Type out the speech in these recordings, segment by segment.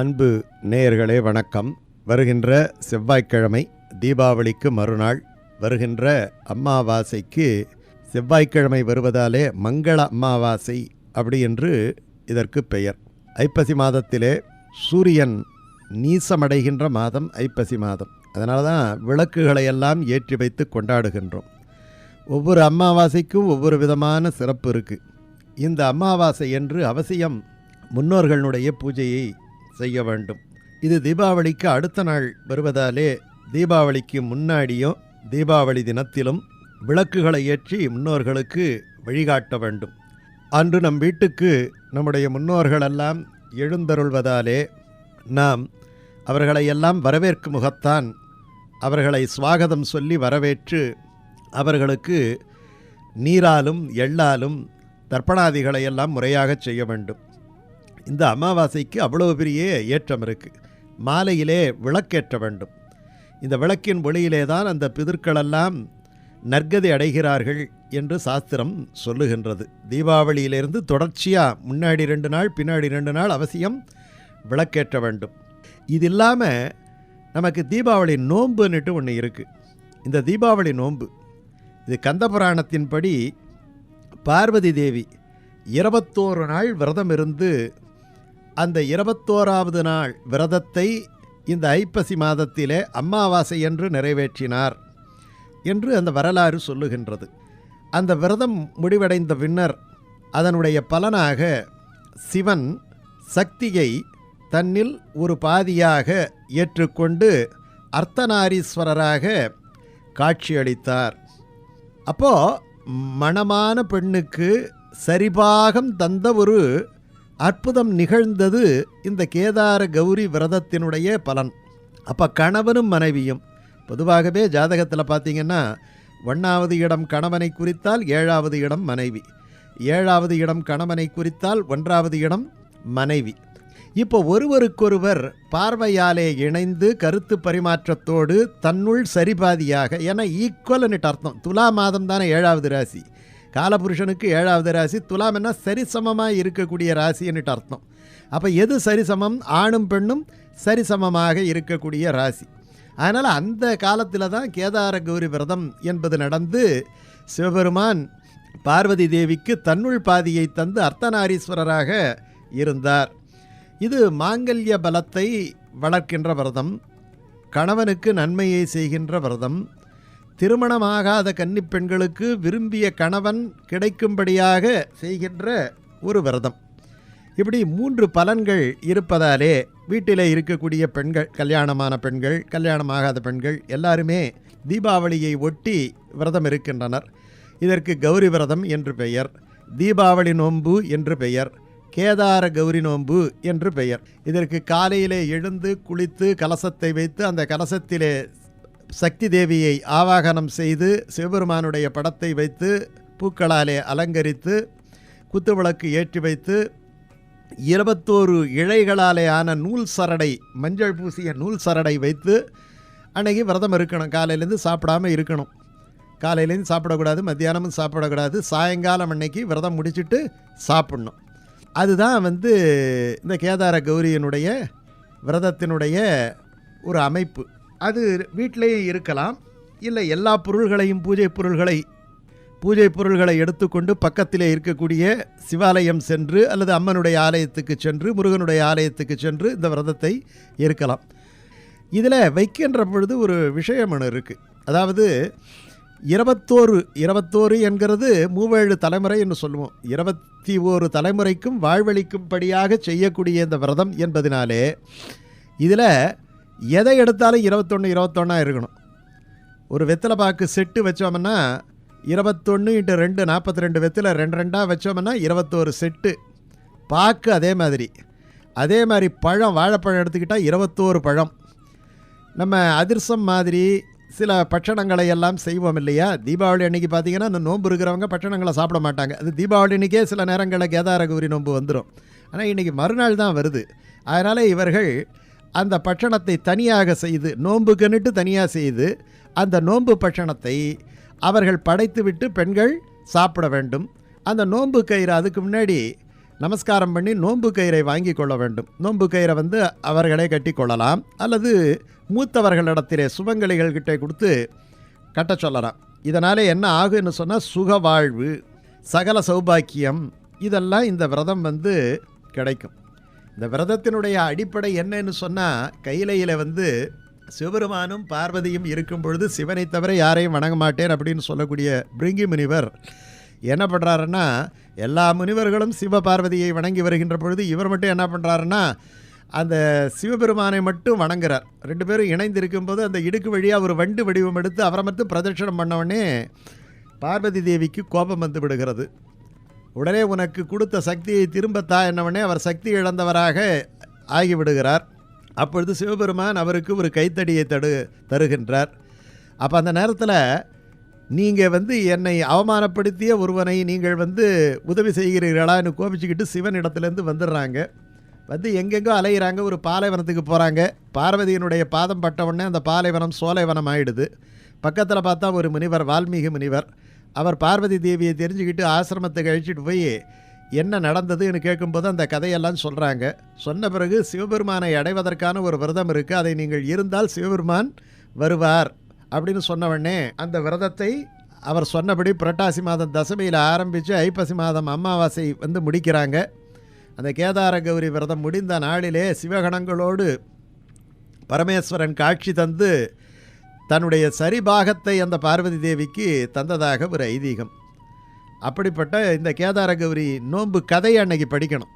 அன்பு நேயர்களே வணக்கம். வருகின்ற செவ்வாய்க்கிழமை தீபாவளிக்கு மறுநாள். வருகின்ற அம்மாவாசைக்கு செவ்வாய்க்கிழமை வருவதாலே மங்கள அமாவாசை அப்படி என்று இதற்கு பெயர். ஐப்பசி மாதத்திலே சூரியன் நீசமடைகின்ற மாதம் ஐப்பசி மாதம். அதனால தான் விளக்குகளை எல்லாம் ஏற்றி வைத்து கொண்டாடுகின்றோம். ஒவ்வொரு அமாவாசைக்கும் ஒவ்வொரு விதமான சிறப்பு இருக்குது இந்த அமாவாசை என்று அவசியம் முன்னோர்களுடைய பூஜையை செய்ய வேண்டும். இது தீபாவளிக்கு அடுத்த நாள் வருவதாலே தீபாவளிக்கு முன்னாடியும் தீபாவளி தினத்திலும் விளக்குகளை ஏற்றி முன்னோர்களுக்கு வழிகாட்ட வேண்டும். அன்று நம் வீட்டுக்கு நம்முடைய முன்னோர்களெல்லாம் எழுந்தருள்வதாலே நாம் அவர்களை எல்லாம் வரவேற்கும் முகத்தான் அவர்களை சுவாகதம் சொல்லி வரவேற்று அவர்களுக்கு நீராலும் எள்ளாலும் தர்ப்பணாதிகளை எல்லாம் முறையாக செய்ய வேண்டும். இந்த அமாவாசைக்கு அவ்வளவு பெரிய ஏற்றம் இருக்குது மாலையிலே விளக்கேற்ற வேண்டும். இந்த விளக்கின் ஒளியிலே தான் அந்த பிதர்களெல்லாம் நற்கதி அடைகிறார்கள் என்று சாஸ்திரம் சொல்லுகின்றது. தீபாவளியிலிருந்து தொடர்ச்சியாக முன்னாடி ரெண்டு நாள் பின்னாடி ரெண்டு நாள் அவசியம் விளக்கேற்ற வேண்டும். இது இல்லாமல் நமக்கு தீபாவளி நோன்புன்னுட்டு ஒன்று இருக்குது இந்த தீபாவளி நோன்பு இது கந்த புராணத்தின்படி பார்வதி தேவி இருபத்தோரு நாள் விரதம் இருந்து அந்த இருபத்தோராவது நாள் விரதத்தை இந்த ஐப்பசி மாதத்திலே அம்மாவாசை என்று நிறைவேற்றினார் என்று அந்த வரலாறு சொல்லுகின்றது. அந்த விரதம் முடிவடைந்த பின்னர் அதனுடைய பலனாக சிவன் சக்தியை தன்னில் ஒரு பாதியாக ஏற்றுக்கொண்டு அர்த்தநாரீஸ்வரராக காட்சியளித்தார். அப்போ மணமான பெண்ணுக்கு சரிபாகம் தந்த ஒரு அற்புதம் நிகழ்ந்தது இந்த கேதார கௌரி விரதத்தினுடைய பலன். அப்போ கணவனும் மனைவியும். பொதுவாகவே ஜாதகத்தில் பார்த்தீங்கன்னா ஒன்றாவது இடம் கணவனை குறித்தால் ஏழாவது இடம் மனைவி. ஏழாவது இடம் கணவனை குறித்தால் ஒன்றாவது இடம் மனைவி. இப்போ ஒருவருக்கொருவர் பார்வையாலே இணைந்து கருத்து பரிமாற்றத்தோடு தன்னுள் சரிபாதியாக ஏன்னா ஈக்குவல்னுட்டு அர்த்தம். துலா மாதம் தானே ஏழாவது ராசி. காலபுருஷனுக்கு ஏழாவது ராசி துலாம் என்ன சரிசமமாக இருக்கக்கூடிய ராசின்னுட்டு அர்த்தம். அப்போ எது சரிசமம்? ஆணும் பெண்ணும் சரிசமமாக இருக்கக்கூடிய ராசி. அதனால் அந்த காலத்தில் தான் கேதார கௌரி விரதம் என்பது நடந்து சிவபெருமான் பார்வதி தேவிக்கு தன்னுள் பாதியை தந்து அர்த்தநாரீஸ்வரராக இருந்தார். இது மாங்கல்ய பலத்தை வளர்க்கின்ற விரதம் கணவனுக்கு நன்மையை செய்கின்ற விரதம் திருமணமாகாத கன்னிப் பெண்களுக்கு விரும்பிய கணவன் கிடைக்கும்படியாக செய்கின்ற ஒரு விரதம். இப்படி மூன்று பலன்கள் இருப்பதாலே வீட்டில் இருக்கக்கூடிய பெண்கள் கல்யாணமான பெண்கள் கல்யாணமாகாத பெண்கள் எல்லாருமே தீபாவளியை ஒட்டி விரதம் இருக்கின்றனர். இதற்கு கௌரி விரதம் என்று பெயர் தீபாவளி நோன்பு என்று பெயர் கேதார கௌரி நோன்பு என்று பெயர். இதற்கு காலையிலே எழுந்து குளித்து கலசத்தை வைத்து அந்த கலசத்திலே சக்தி தேவியை ஆவாகனம் செய்து சிவபெருமானுடைய படத்தை வைத்து பூக்களாலே அலங்கரித்து குத்துவிளக்கு ஏற்றி வைத்து இருபத்தோரு இழைகளாலே ஆன நூல் சரடை மஞ்சள் பூசிய நூல் சரடை வைத்து அன்னைக்கு விரதம் இருக்கணும். காலையிலேருந்து சாப்பிடாம இருக்கணும். காலையிலேருந்து சாப்பிடக்கூடாது மத்தியானமும் சாப்பிடக்கூடாது. சாயங்காலம் அன்னைக்கு விரதம் முடிச்சுட்டு சாப்பிட்ணும். அதுதான் வந்து இந்த கேதார கௌரியனுடைய விரதத்தினுடைய ஒரு அமைப்பு. அது வீட்டிலேயே இருக்கலாம். இல்லை எல்லா பொருள்களையும் பூஜை பொருள்களை பூஜை பொருள்களை எடுத்துக்கொண்டு பக்கத்திலே இருக்கக்கூடிய சிவாலயம் சென்று அல்லது அம்மனுடைய ஆலயத்துக்கு சென்று முருகனுடைய ஆலயத்துக்கு சென்று இந்த விரதத்தை இருக்கலாம். இதில் வைக்கின்ற பொழுது ஒரு விஷயம் ஒன்று இருக்குது அதாவது இருபத்தோரு இருபத்தோரு என்கிறது மூவேழு தலைமுறை என்று சொல்லுவோம். இருபத்தி ஓரு தலைமுறைக்கும் வாழ்வழிக்கும்படியாக செய்யக்கூடிய இந்த விரதம் என்பதனாலே இதில் எதை எடுத்தாலும் இருபத்தொன்று இருபத்தொன்னா இருக்கணும். ஒரு வெத்தலை பாக்கு செட்டு வச்சோம்னா இருபத்தொன்று இன்ட்டு ரெண்டு நாற்பத்தி ரெண்டு வெத்தலை ரெண்டு ரெண்டாக வச்சோம்னா இருபத்தோரு செட்டு. பாக்கு அதே மாதிரி. அதே மாதிரி பழம் வாழைப்பழம் எடுத்துக்கிட்டால் இருபத்தோரு பழம். நம்ம அதிர்சம் மாதிரி சில பட்சணங்களை எல்லாம் செய்வோம் இல்லையா? தீபாவளி அன்னைக்கு பார்த்தீங்கன்னா அந்த நோன்பு இருக்கிறவங்க பட்சணங்களை சாப்பிட மாட்டாங்க. அது தீபாவளி அன்றைக்கே சில நேரங்களில் கேதார கௌரி நோன்பு வந்துடும் ஆனால் இன்றைக்கி மறுநாள் தான் வருது. அதனால் இவர்கள் அந்த பட்சணத்தை தனியாக செய்து நோன்புக்குன்னுட்டு தனியாக செய்து அந்த நோன்பு பட்சணத்தை அவர்கள் படைத்துவிட்டு பெண்கள் சாப்பிட வேண்டும். அந்த நோன்பு கயிறு அதுக்கு முன்னாடி நமஸ்காரம் பண்ணி நோன்பு கயிறை வாங்கி கொள்ள வேண்டும். நோன்பு கயிறை வந்து அவர்களே கட்டி கொள்ளலாம். அல்லது மூத்தவர்களிடத்திலே சுமங்கலிகள் கிட்டே கொடுத்து கட்ட சொல்லலாம். இதனால் என்ன ஆகுன்னு சொன்னால் சுக வாழ்வு சகல சௌபாக்கியம் இதெல்லாம் இந்த விரதம் வந்து கிடைக்கும். இந்த விரதத்தினுடைய அடிப்படை என்னன்னு சொன்னால் கையிலையில் வந்து சிவபெருமானும் பார்வதியும் இருக்கும் பொழுது சிவனை தவிர யாரையும் வணங்க மாட்டேன் அப்படின்னு சொல்லக்கூடிய பிரிங்கி முனிவர் என்ன பண்ணுறாருன்னா எல்லா முனிவர்களும் சிவ பார்வதியை வணங்கி வருகின்ற பொழுது இவர் மட்டும் என்ன பண்ணுறாருன்னா அந்த சிவபெருமானை மட்டும் வணங்குறார். ரெண்டு பேரும் இணைந்து இருக்கும்போது அந்த இடுக்கு வழியாக ஒரு வண்டு வடிவம் எடுத்து அவரை மட்டும் பிரதட்சணம் பண்ணவொடனே பார்வதி தேவிக்கு கோபம் வந்து விடுகிறது. உடனே உனக்கு கொடுத்த சக்தியை திரும்பத்தா என்னவனே அவர் சக்தி இழந்தவராக ஆகிவிடுகிறார். அப்பொழுது சிவபெருமான் அவருக்கு ஒரு கைத்தடியை தடு தருகின்றார். அப்போ அந்த நேரத்தில் நீங்கள் வந்து என்னை அவமானப்படுத்திய ஒருவனை நீங்கள் வந்து உதவி செய்கிறீர்களான்னு கோபிச்சுக்கிட்டு சிவன் இடத்துலேருந்து வந்துடுறாங்க. வந்து எங்கெங்கோ அலையிறாங்க ஒரு பாலைவனத்துக்கு போகிறாங்க பார்வதியினுடைய பாதம் பட்ட உடனே அந்த பாலைவனம் சோலைவனம் ஆயிடுது பக்கத்தில் பார்த்தா ஒரு முனிவர் வால்மீகி முனிவர். அவர் பார்வதி தேவியை தெரிஞ்சுக்கிட்டு ஆசிரமத்தை கழிச்சிட்டு போய் என்ன நடந்ததுன்னு கேட்கும்போது அந்த கதையெல்லாம் சொல்கிறாங்க சொன்ன பிறகு சிவபெருமானை அடைவதற்கான ஒரு விரதம் இருக்குது அதை நீங்கள் இருந்தால் சிவபெருமான் வருவார் அப்படின்னு சொன்னவொடனே அந்த விரதத்தை அவர் சொன்னபடி புரட்டாசி மாதம் தசமியில் ஆரம்பித்து ஐப்பசி மாதம் அமாவாசை வந்து முடிக்கிறாங்க. அந்த கேதார கௌரி விரதம் முடிந்த நாளிலே சிவகணங்களோடு பரமேஸ்வரன் காட்சி தந்து தன்னுடைய சரிபாகத்தை அந்த பார்வதி தேவிக்கு தந்ததாக ஒரு ஐதீகம். அப்படிப்பட்ட இந்த கேதார கௌரி நோன்பு கதையை அன்னைக்கு படிக்கணும்.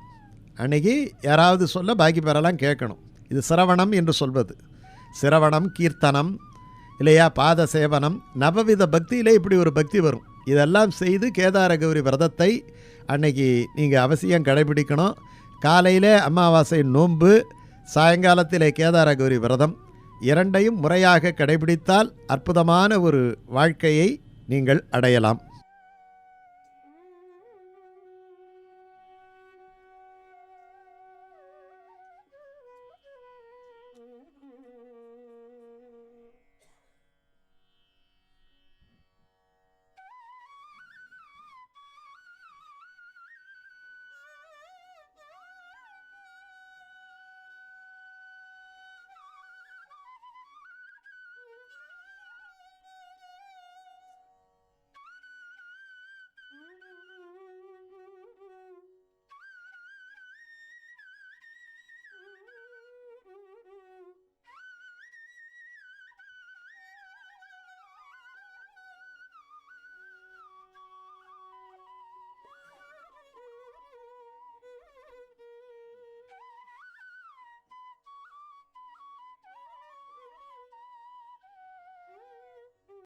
அன்னைக்கு யாராவது சொல்ல பாக்கி பெறலாம் கேட்கணும். இது சிரவணம் என்று சொல்வது. சிரவணம் கீர்த்தனம் இல்லையா பாத சேவனம் நவவித பக்தியிலே இப்படி ஒரு பக்தி வரும். இதெல்லாம் செய்து கேதார கௌரி விரதத்தை அன்னைக்கு நீங்கள் அவசியம் கடைபிடிக்கணும். காலையில் அமாவாசை நோன்பு சாயங்காலத்திலே கேதார கௌரி விரதம். இரண்டையும் முறையாக கடைபிடித்தால் அற்புதமான ஒரு வாழ்க்கையை நீங்கள் அடையலாம்.